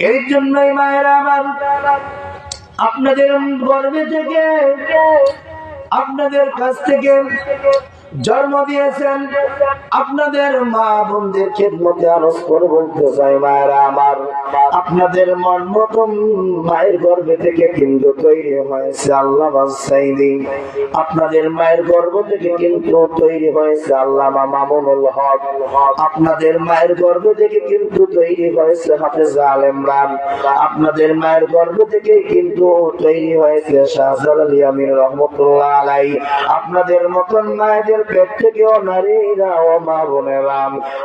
এই জন্যই মায়ের আমার আপনাদের গর্বে থেকে আপনাদের কাছ থেকে জন্ম দিয়েছেন। আপনাদের মা বোনদের খেদমতে আরজ করে চাই মায়েরা আমার। আপনাদের মন মতন মায়ের গর্ভে থেকে কিন্তু তৈরি হয়েছে আল্লাহ আপনাদের মায়ের গর্ভ থেকে কিন্তু তৈরি হয়েছে আল্লাহ মামুনুল হক। আপনাদের মায়ের গর্ভ থেকে কিন্তু তৈরি হয়েছে হাফেজ আলেমরান আপনাদের মায়ের গর্ভ থেকে কিন্তু তৈরি হয়েছে শাহজালাল ইয়ামিন রহমতুল্লাহ আলাই আপনাদের মতন মায়েদের থেকেও নারীরা, ও মা বোনেরা,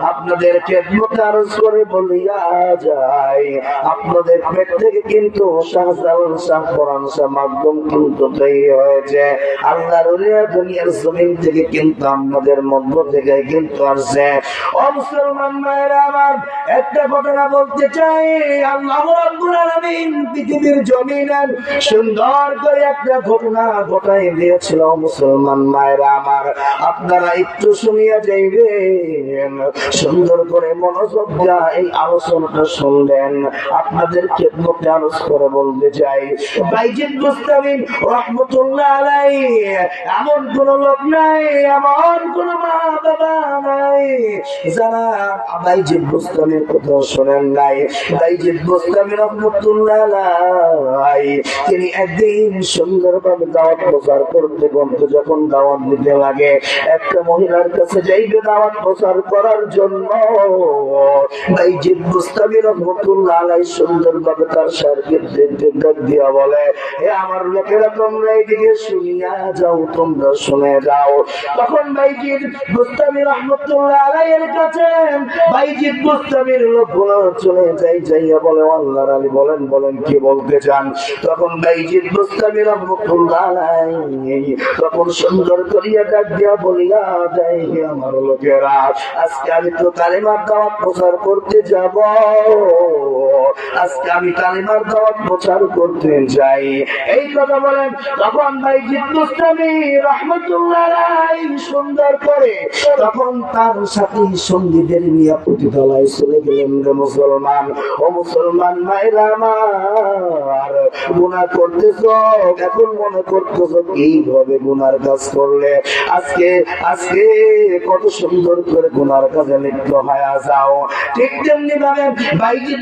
আপনাদের খেদমত আরজ করে বলিয়া যায়। আপনাদের পেট থেকে কিন্তু মাধ্যম কিন্তু তৈরি হয়েছে। আল্লাহর দুনিয়ার জমিন থেকে কিন্তু মধ্য থেকে কিন্তু আসছে। একটা ঘটনা বলতে চাই। আল্লাহ সুন্দর করে একটা ঘটনা ঘটাই দিয়েছিল মুসলমান মায়েরা আমার। আপনারা একটু শুনিয়া যাইবেন। সুন্দর করে মনোযোগ দিয়া এই আলোচনাটা শুনলেন। আপনাদের খেদমতে আলোচ করে বলতে চাই মুস্তামিন রহমতুল্লাহ আলাই এমন কোন লোক নাই, এমন কোন মা বাবা নাই, যারা কথা শোনেন নাই। মুস্তামির রহমতুল্লাহ আলাই তিনি একদিন সুন্দরভাবে দাওয়াত প্রচার করতে বলতে যখন দাওয়াত দিতে লাগে একটা মহিলার কাছে যাইবে দাওয়াত প্রচার করার জন্য। আলাই সুন্দরভাবে তার দিয়া বলে হে আমার লোকেরা, তোমরা এইদিকে শুনিয়া যাও, তোমরা শুনে যাও। তখন বাইজিদ মুস্তামি রহমতুল্লাহ বাইজিদ মুস্তামির লোকগুলো চলে যাই, যাইয়া বলে, আল্লাহর আলী, বলেন বলেন, কি বলতে চান? তখন বাইজিদ মুস্তামি রহমতুল্লাহ তখন সুন্দর করিয়া ডাক দিয়া বলিয়া যাই আমার লোকেরা। আজকে আমি তো কালিমার দাওয়াত প্রচার করতে যাব। আজকে আমি কালিমার দাওয়াত প্রচার করতে যাই। এই কথা বলেন, তখন ভাই জিদ্দুস্তামি রহমতুল্লাহ সুন্দর করে। তখন তার সাথে সঙ্গীদের নিয়ে প্রতিতলায় চলে গেলেন মুসলমান। ও মুসলমান আমার গুণা করতেছ? এখন মনে করতেছ এইভাবে গুনার কাজ করলে? আজকে আজকে কত সুন্দর করে গুনার কাজে লিপ্ত হয়ে যাও। ঠিক তেমনি ভাবে বাইজিদ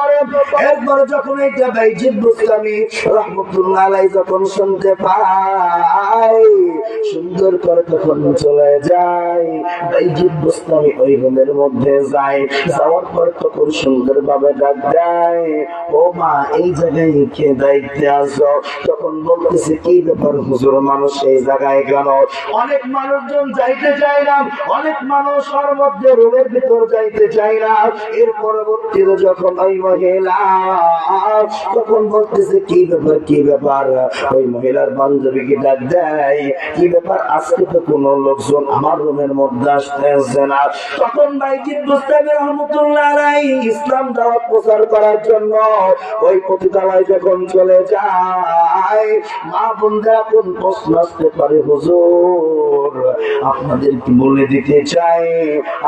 করে একবার যখন এটা বাইজিদ বুস্তামি রহমতুল্লাহ যখন শুনতে পায় সুন্দর করে তখন চলে যায়। বুস্তামি ওই রুমের মধ্যে যায়। যাওয়ার পর তখন সুন্দর ভাবে ডাক দেয়, ও মা, এই জায়গায় কে দায়িত্বে আসো তখন বলতেছে, কি ব্যাপার হুজুর, মানুষ এই জায়গায় কেন? অনেক মানুষজন যাইতে চায় না, অনেক মানুষ ওর মধ্যে রুমের ভিতর যাইতে চায় না। এর পরবর্তীতে যখন ওই মহিলা, তখন বলতেছে, কি ব্যাপার কি ব্যাপার? ওই মহিলার বান্ধবীকে ডাক দেয় কি ব্যাপার আজকে তো কোন লোকজন আমার রুমের মধ্যে আসতেছে না। তখন বাইজিদ মুস্তাফির রহমতুল্লাহ আলাই ইসলাম দাওয়াত প্রচার করার জন্য ওই পতিতালয় যখন চলে যায়, মা বোনরা কোন প্রশ্ন আসতে পারে, হুজুর, আপনাদের কি বলে দিতে চাই?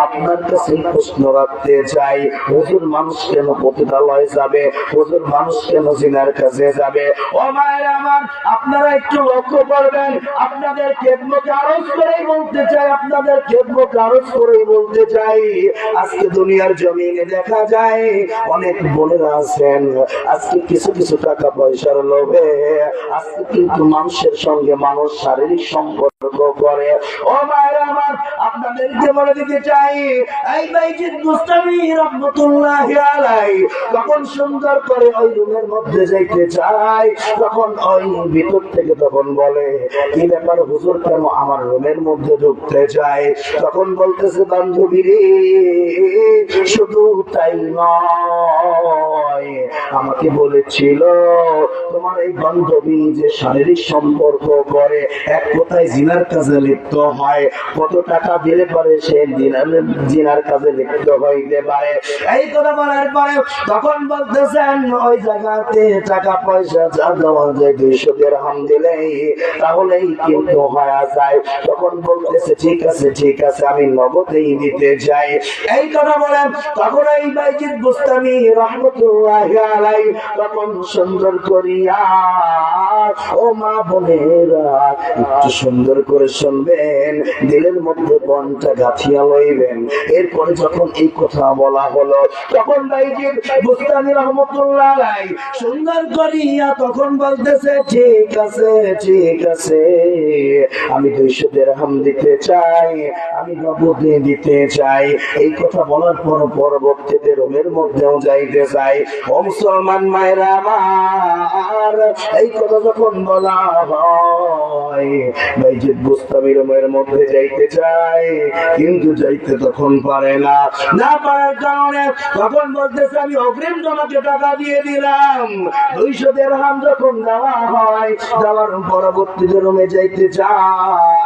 আপনার কাছে প্রশ্ন রাখতে চাই, হুজুর মানুষ কেন পতিতালয় যাবে? হুজুর মানুষ কেন জিনার কাছে যাবে? ও মায়ের আমার, আপনারা একটু লক্ষ্য করবেন আপনাদের খেদমত আরজ করেই বলতে চাই, আপনাদের খেদমত আরজ করেই বলতে চাই, আজকে দুনিয়ার জমিনে দেখা যায় অনেক বোনেরা আছেন, আজকে কিছু কিছু টাকা পয়সার লোভে, আজকে কিন্তু মানুষের সঙ্গে মানুষ শারীরিক সম্পর্ক আপনাদেরকে বলে দিতে সুন্দর করে ওই মধ্যে যাইতে চাই তখন ওই ভিতর থেকে তখন বলে, কি ব্যাপার হুজুর কেন আমার রুমের মধ্যে ঢুকতে চাই তখন বলতেছে, বান্ধবী রে, শুধু তাই নয়, আমাকে বলেছিল তোমার এই বান্ধবী যে শারীরিক সম্পর্ক করে, এক কথায় জিনার কাজে লিপ্ত হয়। কত টাকা দিলে পারে সে জিনার কাজে লিপ্ত হইতে পারে? এই কথা বলার পরে তখন বলতেছেন ওই জায়গাতে টাকা পয়সা যা দেওয়া যায়, দুইশো দেড়হাম দিলেই তাহলেই কিন্তু একটু সুন্দর করে শুনবেন। দিলের মধ্যে বনটা গাঁথিয়া লইবেন। এরপরে যখন এই কথা বলা হলো, তখন বাইজিৎ বুস্তানি রহমতুল্লাহ আলাই সুন্দর করিয়া তখন বলতেছে, ঠিক আছে ঠিক আছে। আমি দুইশো দেড়হাম দিতে চাই, আমি নবদে দিতে চাই। এই কথা বলার পর পরবর্তীতে রোমের মধ্যেও যাইতে চাই। ও মুসলমান মায়েরা আমার, এই কথা যখন বলা রোমের মধ্যে যাইতে চাই কিন্তু যাইতে তখন পারে না। না আমি টাকা দিয়ে দিলাম। যখন হয় পরবর্তীতে রুমে যাইতে যায়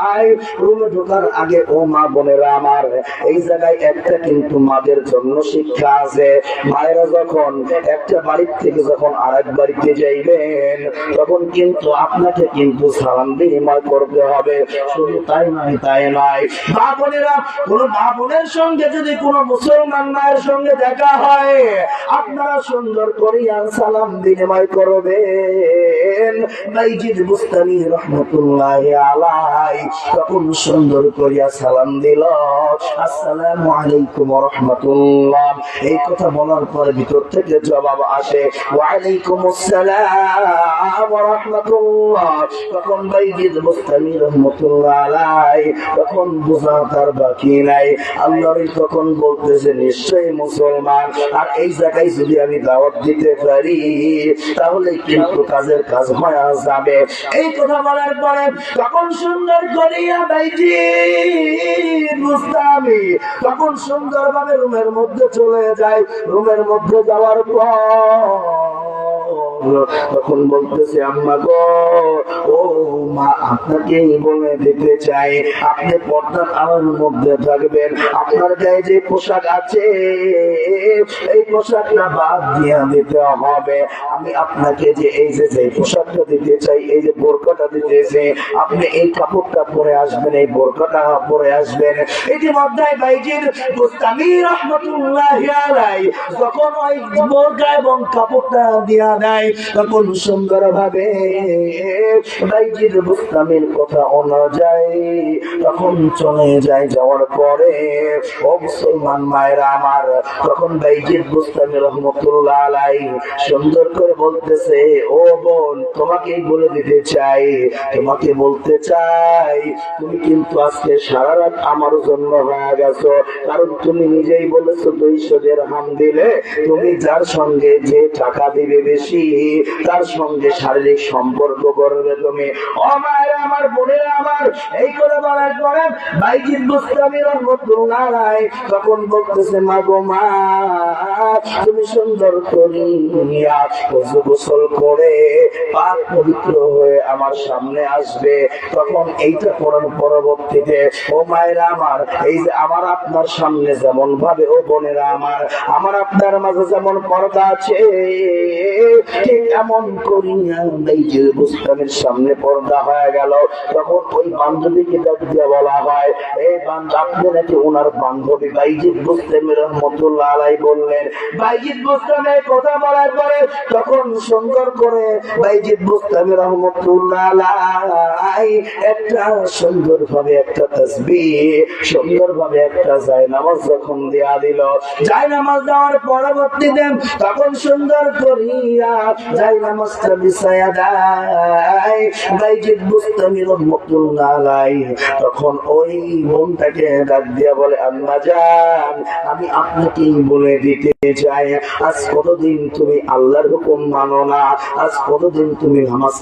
আপনাকে কিন্তু সালাম বিনিময় করতে হবে। শুধু তাই নয় তাই নয়। মা বোনেরা, কোন মা বোনের সঙ্গে যদি কোনো মুসলমান মায়ের সঙ্গে দেখা হয়, আপনারা সুন্দর করিয়া সালাম বিনিময় করবেন। বুস্তানি রহমতুল্লাহ আলাই তখন সুন্দর করিয়া সালাম দিল। আসসালামু আলাইকুম রহমতুল্লাহ এই কথা বলার পরে ভিতর থেকে জবাব আসে, ওয়ালাইকুম আসসালাম রহমতুল্লাহ তখন বাইজিদ বুস্তানি রহমতুল্লাহ আলাই তখন বোঝা তার বাকি নাই। আল্লাহর তখন বলতেছে নিশ্চয়ই মুসলমান, আর এই জায়গায় যদি আমি দাওয়াত দিতে পারি, তাহলে কিন্তু কাজের কাজ হয়ে যাবে। এই কথা বলার পরে তখন সুন্দর তখন সুন্দরভাবে রুমের মধ্যে চলে যায়। রুমের মধ্যে যাওয়ার পর তখন বলতেছে, আম্মা গো, ও মা, আপনাকে বলে দিতে চাই, আপনি পর্দার আলোর মধ্যে থাকবেন, আপনার গায়ে যে পোশাক আছে, এই পোশাকটা বাদ দিয়ে দিতে হবে, আমি আপনাকে যে এই যে যে পোশাকটা দিতে চাই, এই যে বোরকাটা দিতেছে আপনি এই কাপড়টা পরে আসবেন, এই বোরকাটা পরে আসবেন। ইতিমধ্যে বাইজির গোস্তামি রহমতুল্লাহ যখন ওই বোরকা এবং কাপড়টা দিয়া দেয় তখন সুন্দর ভাবে বাইজির গোস্তামির কথা তখন চলে যায় যাওয়ার পরে, ও মুসলমান মায়েরা আমার, তখন গোস্তামি রহমতুল্লাহ আলাই সুন্দর করে বলতেছে, ও বোন বলে দিতে চাই, তোমাকে বলতে চাই, তুমি কিন্তু আজকে সারা রাত আমার জন্য হয়ে গেছো কারণ তুমি নিজেই বলেছ দুইশো হাম দিলে, তুমি যার সঙ্গে যে টাকা দিবে বেশি তার সঙ্গে শারীরিক সম্পর্ক করবে তুমি। আমার বোনের, আমার এই করে তখন বলতেছে মা গো মা, তুমি সুন্দর করিয়া করে পাক পবিত্র হয়ে আমার সামনে আসবে। তখন এইটা করার পরবর্তীতে, ও মায়েরা আমার, এই যে আমার আপনার সামনে যেমন ভাবে, ও বোনেরা আমার আমার আপনার মাঝে যেমন পর্দা আছে এমন করিয়া সামনে পর্দা হয়ে গেল। তখন ওই বান্ধবীকে দিয়ে বলা হয় এই বান্ধব নাকি ওনার বান্ধবী? বাইজিৎ বুস্তামি রহমতুল্লাহ আলাই বললেন, বাইজিৎ বুস্তামের কথা বলার পরে তখন সুন্দর করে বাইজিৎ বুস্তামি একটা সুন্দর ভাবে একটা সুন্দর ভাবে একটা যখন দেয়া দিল। নামাজ পরবর্তীতে তখন সুন্দর করিয়া আজ কতদিন তুমি আল্লাহর হুকুম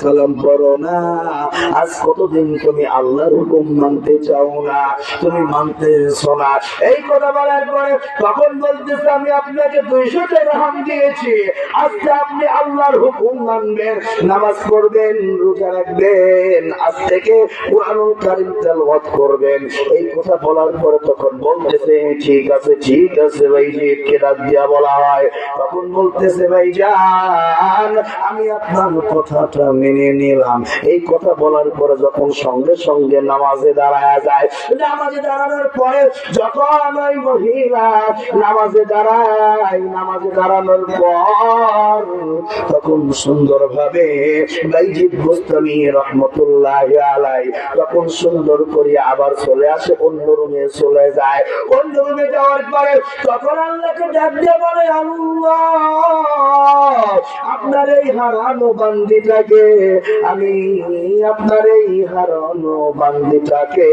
কালাম করো না? আজ কতদিন তুমি আল্লাহর হুকুম মানতে চাও না? তুমি মানতে না। এই কথা বলার পরে তখন বলতেছে, আমি আপনাকে দুইশো টাকা দিয়েছি। আজকে আপনি আল্লাহর হুকুম মানবেন, নামাজ পড়বেন, রোজা রাখবেন, আজ থেকে কোরআনুল কারিম তেলাওয়াত করবেন। এই কথা বলার পরে তখন বলতেছে, ঠিক আছে ঠিক আছে ভাই কে দিয়া বলা হয়। তখন বলতেছে, ভাই যান আমি আপনার কথাটা মেনে নিলাম। এই কথা বলার পরে যখন সঙ্গে সঙ্গে নামাজে দাঁড়ায় যায়, নামাজে দাঁড়ানোর পরে যখন ওই মহিলা নামাজে দাঁড়ায়, নামাজে দাঁড়ানোর পর তখন সুন্দর ভাবে বাইজিদ রহমতুল্লাহ আলাই তখন সুন্দর করে আবার চলে আসে, অন্য রুমে চলে যায়। অন্য রুমে যাওয়ার পরে তখন আল্লাহকে ডাক দিয়ে বলে, আল্লাহ আপনার এই হারানো বান্দিটাকে, আমি আপনার এই হারানো বান্দিটাকে,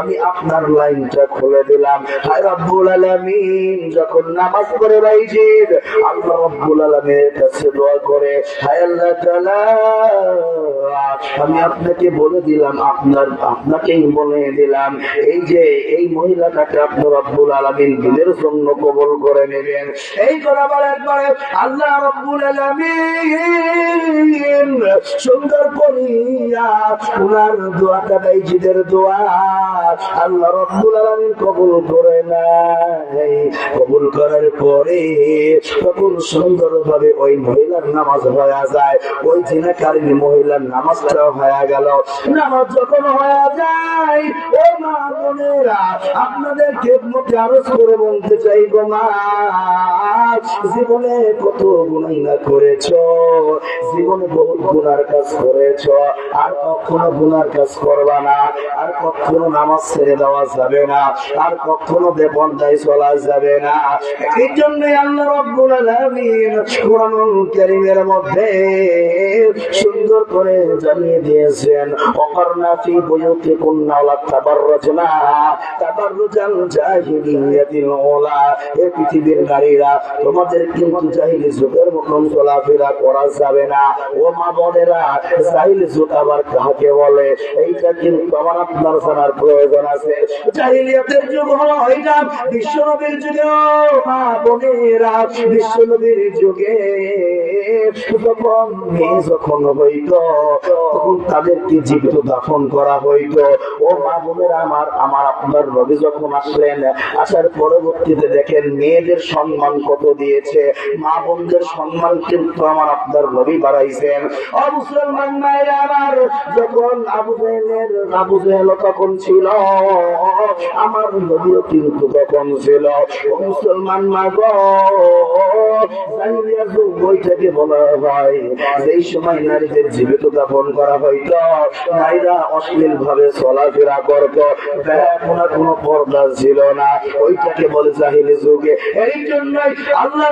আমি আপনার লাইনটা খুলে দিলাম। হায় রব্বুল আলামিন, যখন নামাজ পড়ে বাইজিদ আল্লাহ রব্বুল আলামিনের কাছে দোয়া করে, হায় আল্লাহ তাআলা, আমি আপনাকে বলে দিলাম, আপনার, আপনাকেই বলে দিলাম, এই যে এই মহিলাটাকে আপনার রব্বুল আলামিন দিনের জন্য কবল করে নেবেন। এই কথা বলার পরে আল্লাহ রব্বুল আলামিন সুন্দর করিয়া উনার দোয়াটা বাইজিদের দোয়া। আল্লাহ রব্বুল আলামিন কবুল করে নাই কবুল করার পরে তখন সুন্দরভাবে ওই মহিলার নামাজ হয়ে যায়। ওই জিনাকারী মহিলার নামাজটা হয়ে গেল। নামাজ যখন হয়ে যায়, ও মা বোনেরা আপনাদের খেদমতে আরও করে বলতে চাই মা, জীবনে কত গুণাই না করেছ? জীবনে বহু গুনার কাজ করেছ। আর কখনো গুনার কাজ করবা না। আর কখনো নামাজ ছেড়ে দেওয়া যাবে না। আর কখনো বেপন্দায় চলা যাবে না। এই জন্যই আল্লাহ রব্বুল আলামিন কোরআনুল কারীমের মধ্যে সুন্দর করে জানিয়ে দিয়েছেন অকর্ণা ফি বুয়ুতি কুন্না ওয়া তাবাররাজনা তাবাররুজাল জাহিলিয়াতিল ওলা এ পৃথিবীর নারীরা, তোমাদের কিন্তু জাহিলি যুগের মতন চলাফেরা করা যাবে না। ও মা বোনেরা, জাহিলি যুগ আবার কাকে বলে? এইটা কিন্তু আমার আপনার জানার প্রয়োজন আছে। জাহিলিয়াতের যুগ হলো ওইটা বিশ্বনবীর যুগে মা বোনেরা। বিশ্বনবীর যুগে যখন হইত, তখন তাদেরকে জীবিত দাফন করা হইত। ও মা বোনেরা, আমার আমার আপনার নবী যখন আসলেন, আসার পরবর্তীতে দেখেন মেয়েদের সম্মান কত দিয়েছে। মা বোনদের সম্মান কিন্তু আমার আপনার নবী বাড়াইছেন। ও মুসলমান মায়েরা আমার যখন আবু জেহেলের, আবু জেহেল তখন ছিল, আমার নবীও কিন্তু তখন ছিল। মুসলমান মা গো বলা হয় সময় নারীদের জীবিত দাফন করা নারীরা অশ্লীল ভাবে চলাফেরা করত। পর্দা ছিল না। ওইটাকে বলে যুগে। এই জন্যই আল্লাহ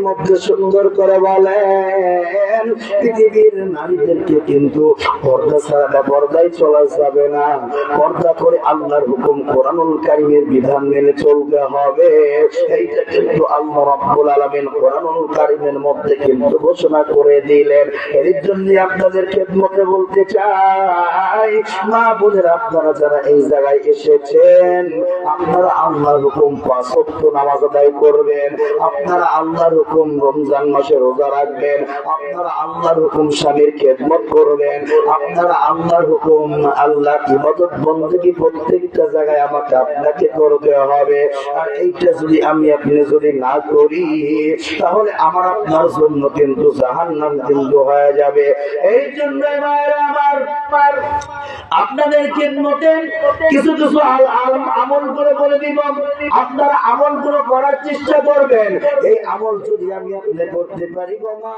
মধ্যে সুন্দর করে বলেন, পৃথিবীর নারীদেরকে কিন্তু পর্দা ছাড়া পর্দায় চলা যাবে না। পর্দা করে আল্লাহর হুকুম কোরআনুল কারীমের বিধান মেনে চলতে হবে। এইটা কিন্তু আল্লাহ রাব্বুল কোরআনুল কারীমের মধ্যে কিন্তু ঘোষণা করে দিলেন এর জন্য আপনাদের খেদমতে বলতে চাই, মা বোনের, আপনারা যারা এই জায়গায় এসেছেন, আপনারা আল্লাহর হুকুম পাঁচ নামাজ আদায় করবেন, আপনারা আল্লাহর হুকুম রমজান মাসে রোজা রাখবেন, আপনারা আল্লাহর হুকুম স্বামীর খেদমত করবেন, আপনারা আল্লাহর হুকুম আল্লাহ ইবাদত বন্দী প্রত্যেকটা জায়গায় আমাকে আপনাকে করতে হবে। আর এইটা যদি আমি যদি না করি, তাহলে আমার আপনার জন্য কিন্তু জাহান নাম কিন্তু হয়ে যাবে। এই জন্য আপনাদেরকে খেদমতে কিছু কিছু আমল করে বলে দিব। আপনারা আমল করে করার চেষ্টা করবেন। এই আমল যদি আমি আপনি করতে পারি গো মা